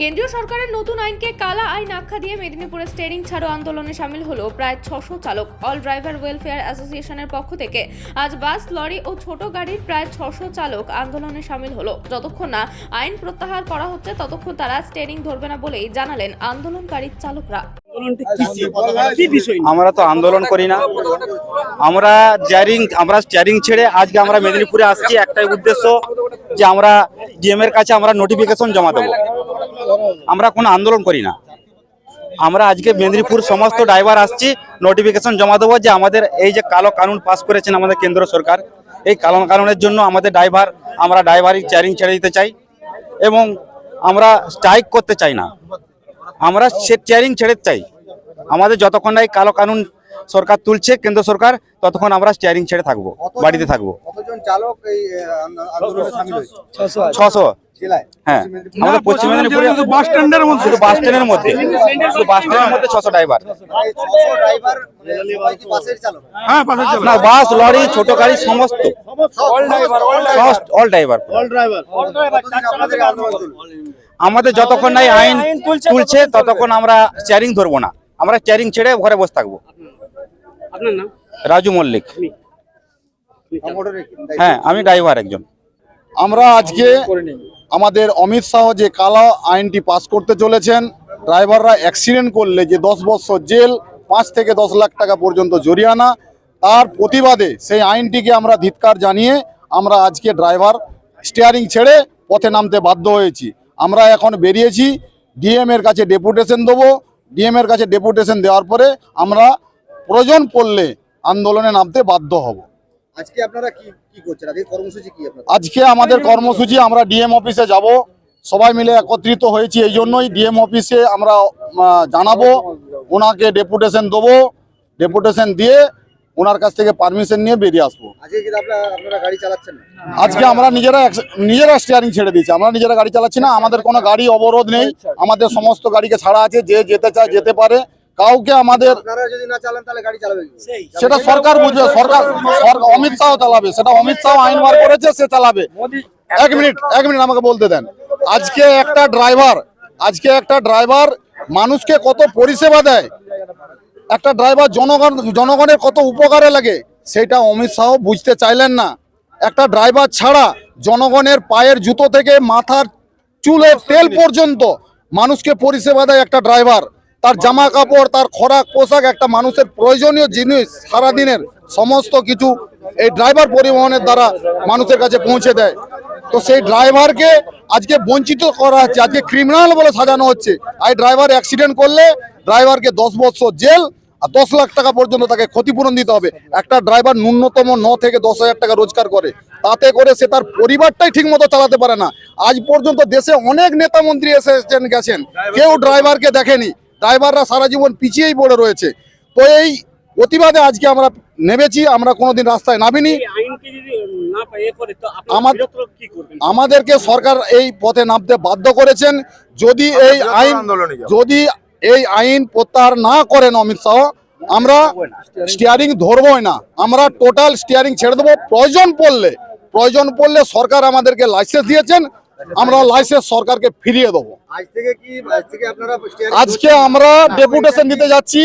কেন্দ্রীয় সরকারের নতুন আইনকে কালা আইন আখ্যা দিয়ে মেদিনীপুরে স্টেরিং ছাড়ো আন্দোলনে সামিল হলো প্রায় ছশো চালক। অল ড্রাইভার ওয়েলফেয়ার অ্যাসোসিয়েশনের পক্ষ থেকে আজ বাস লরি ও ছোট গাড়ির প্রায় ছশো চালক আন্দোলনে সামিল হলো। যতক্ষণ না আইন প্রত্যাহার করা হচ্ছে ততক্ষণ তারা স্টেরিং ধরবে না বলেই জানালেন আন্দোলনকারী চালকরা? আমরা তো আন্দোলন করি না। আমরা স্টিয়ারিং আমরা স্টিয়ারিং ছেড়ে আজকে আমরা মেদিনীপুরে আসছি একটাই উদ্দেশ্য যে আমরা ডিএম এর কাছে আমরা নোটিফিকেশন জমা দেবো। আমরা কোনো আন্দোলন করি না। আমরা আজকে মেদিনীপুর সমস্ত ড্রাইভার আসছি নোটিফিকেশন জমা দেবো যে আমাদের এই যে কালো কানুন পাস করেছেন আমাদের কেন্দ্র সরকার এই কালো কানুনের জন্য আমাদের ড্রাইভার আমরা ড্রাইভারই চেয়ারিং ছেড়ে দিতে চাই এবং আমরা স্ট্রাইক করতে চাই না। আমরা সে চেয়ারিং ছেড়ে চাই। আমাদের যতক্ষণ না এই কালো কানুন সরকার তুলছে কেন্দ্র সরকার ততক্ষণ আমরা স্টিয়ারিং ছেড়ে থাকব বাড়িতে থাকব। কতজন চালক এই আহ, আন্দোলনে সামিল হয়েছে? ছশো। হ্যাঁ। আমাদের পশ্চিম মেদিনীপুরে শুধু বাস স্ট্যান্ডের মধ্যে। শুধু বাস স্ট্যান্ডের মধ্যে। শুধু বাস স্ট্যান্ডের ছশো ড্রাইভার মানে হ্যাঁ পাশে না বাস লরি ছোট গাড়ি সমস্ত। All driver? আমাদের যতক্ষণ নাই আইন তুলছে ততক্ষণ আমরা স্টিয়ারিং ধরবো না। আমরা স্টিয়ারিং ছেড়ে ঘরে বসে থাকব। রাজু মল্লিক? হ্যাঁ আমি ড্রাইভার একজন। আমরা আজকে আমাদের অমিত শাহ যে কালা আইনটি পাস করতে চলেছেন, ড্রাইভাররা অ্যাক্সিডেন্ট করলে যে দশ বছর জেল, পাঁচ থেকে দশ লাখ টাকা পর্যন্ত জরিমানা, তার প্রতিবাদে সেই আইনটিকে আমরা ধিৎকার জানিয়ে আমরা আজকে ড্রাইভার স্টিয়ারিং ছেড়ে পথে নামতে বাধ্য হয়েছি। আমরা এখন বেরিয়েছি, ডিএম এর কাছে ডেপুটেশন দেবো, ডিএম এর কাছে ডেপুটেশন দেওয়ার পরে আমরা প্রয়োজন পড়লে আন্দোলনে নামতে বাধ্য হব। আজকে আপনারা কি কি করছেন? আজকে কর্মসূচি কি আপনাদের? আজকে আমাদের কর্মসূচি আমরা ডিএম অফিসে যাব। সবাই মিলে একত্রিত হয়েছি এই জন্যই ডিএম অফিসে আমরা জানাব ওনাকে ডেপুটেশন দেবো ডেপুটেশন দিয়ে ওনার কাছ থেকে পারমিশন নিয়ে বেরিয়ে আসব। আজকে আপনারা আপনারা গাড়ি চালাচ্ছেন আজকে আমরা নিজেরা নিজেরা স্টিয়ারিং ছেড়ে দিয়েছি। আমরা নিজেরা গাড়ি চালাচ্ছি না আমাদের কোনো গাড়ি অবরোধ নেই। আমাদের সমস্ত গাড়িকে ছাড়া আছে যে যেতে চায় যেতে পারে। কাউকে আমাদের আপনারা যদি না চালান তাহলে গাড়ি চালাবে কি? সেটা সরকার বুঝবে সরকার সরকার অমিত শাহ চালাবে সেটা অমিত শাহ আইন বার করেছে সে চালাবে। এক মিনিট এক মিনিট আমাকে বলতে দেন। আজকে একটা ড্রাইভার আজকে একটা ড্রাইভার মানুষকে কত পরিষেবা দেয় একটা ড্রাইভার জনগণ জনগণের কত উপকারে লাগে সেটা অমিত শাহ বুঝতে চাইলেন না। একটা ড্রাইভার ছাড়া জনগণের পায়ের জুতো থেকে মাথার চুলের তেল পর্যন্ত মানুষকে পরিষেবা দেয় একটা ড্রাইভার। তার জামা কাপড় তার খোরাক, পোশাক একটা মানুষের প্রয়োজনীয় জিনিস সারাদিনের সমস্ত কিছু এই ড্রাইভার পরিবহনের দ্বারা মানুষের কাছে পৌঁছে দেয়। তো সেই ড্রাইভারকে আজকে বঞ্চিত করা হচ্ছে, আজকে ক্রিমিনাল বলে সাজানো হচ্ছে। আর ড্রাইভার অ্যাক্সিডেন্ট করলে ড্রাইভারকে দশ বছর জেল আর দশ লাখ টাকা পর্যন্ত তাকে ক্ষতিপূরণ দিতে হবে। একটা ড্রাইভার ন্যূনতম ন থেকে দশ হাজার টাকা রোজগার করে। তাতে করে সে তার পরিবারটাই ঠিক মতো চালাতে পারে না। আজ পর্যন্ত দেশে অনেক নেতা মন্ত্রী এসেছেন, গেছেন। কেউ ড্রাইভারকে দেখেনি। ড্রাইভাররা সারা জীবন পিছিয়েই পড়ে রয়েছে। তো এই প্রতিবাদে আজকে আমরা নেমেছি আমরা কোনোদিন রাস্তায় নামিনি। আমাদেরকে সরকার এই পথে নামতে বাধ্য করেছেন। যদি এই আইন যদি এই আইন প্রত্যাহার না করেন অমিত শাহ আমরা স্টিয়ারিং ধরবই না। আমরা টোটাল স্টিয়ারিং ছেড়ে দেবো। প্রয়োজন পড়লে প্রয়োজন পড়লে সরকার আমাদেরকে লাইসেন্স দিয়েছেন। আমরা লাইসেন্স সরকারকে ফিরিয়ে দেবো। আজকে আমরা ডেপুটেশন দিতে যাচ্ছি।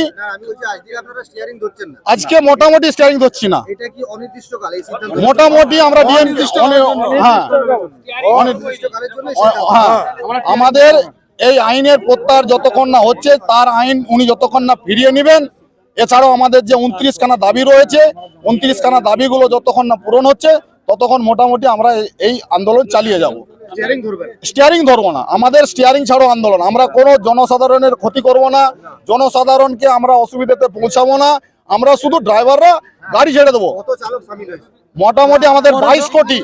আজকে মোটামুটি স্টিয়ারিং ধরছি না। মোটামুটি আমরা হ্যাঁ। হ্যাঁ। আমাদের এই আইনের প্রত্যাহার যতক্ষণ না হচ্ছে তার আইন উনি যতক্ষণ না ফিরিয়ে নেবেন এছাড়াও আমাদের যে উনত্রিশ খানা দাবি রয়েছে উনত্রিশ খানা দাবিগুলো যতক্ষণ না পূরণ হচ্ছে ততক্ষণ মোটামুটি আমরা এই আন্দোলন চালিয়ে যাব। স্টিয়ারিং ধরবো না। আমাদের স্টিয়ারিং ছাড়ো আন্দোলন। আমরা কোনো জনসাধারণের ক্ষতি করব না। জনসাধারণকে আমরা অসুবিধাতে পৌঁছাবো না। আমরা শুধু ড্রাইভাররা গাড়ি ছেড়ে দেবো। মোটামুটি আমাদের বাইশ কোটি।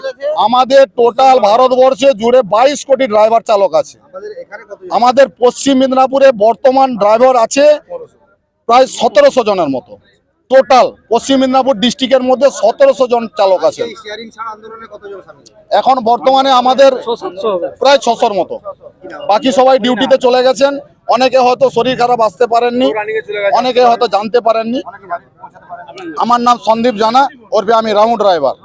আমাদের টোটাল ভারতবর্ষে জুড়ে বাইশ কোটি ড্রাইভার চালক আছে। আমাদের পশ্চিম মেদিনীপুরে বর্তমান ড্রাইভার আছে প্রায় সতেরোশো জনের মতো। টোটাল পশ্চিম মেদিনীপুর ডিস্ট্রিক্টের মধ্যে সতেরোশো জন চালক আছে এই শেয়ারিং ছাড়া আন্দোলনে কতজন সামিল? এখন বর্তমানে আমাদের প্রায় ছশোর মতো। বাকি সবাই ডিউটিতে চলে গেছেন। অনেকে হয়তো শরীর খারাপ আসতে পারেননি অনেকে হয়তো জানতে পারেননি। আমার নাম সন্দীপ জানা ওরফে আমি রাউন্ড ড্রাইভার।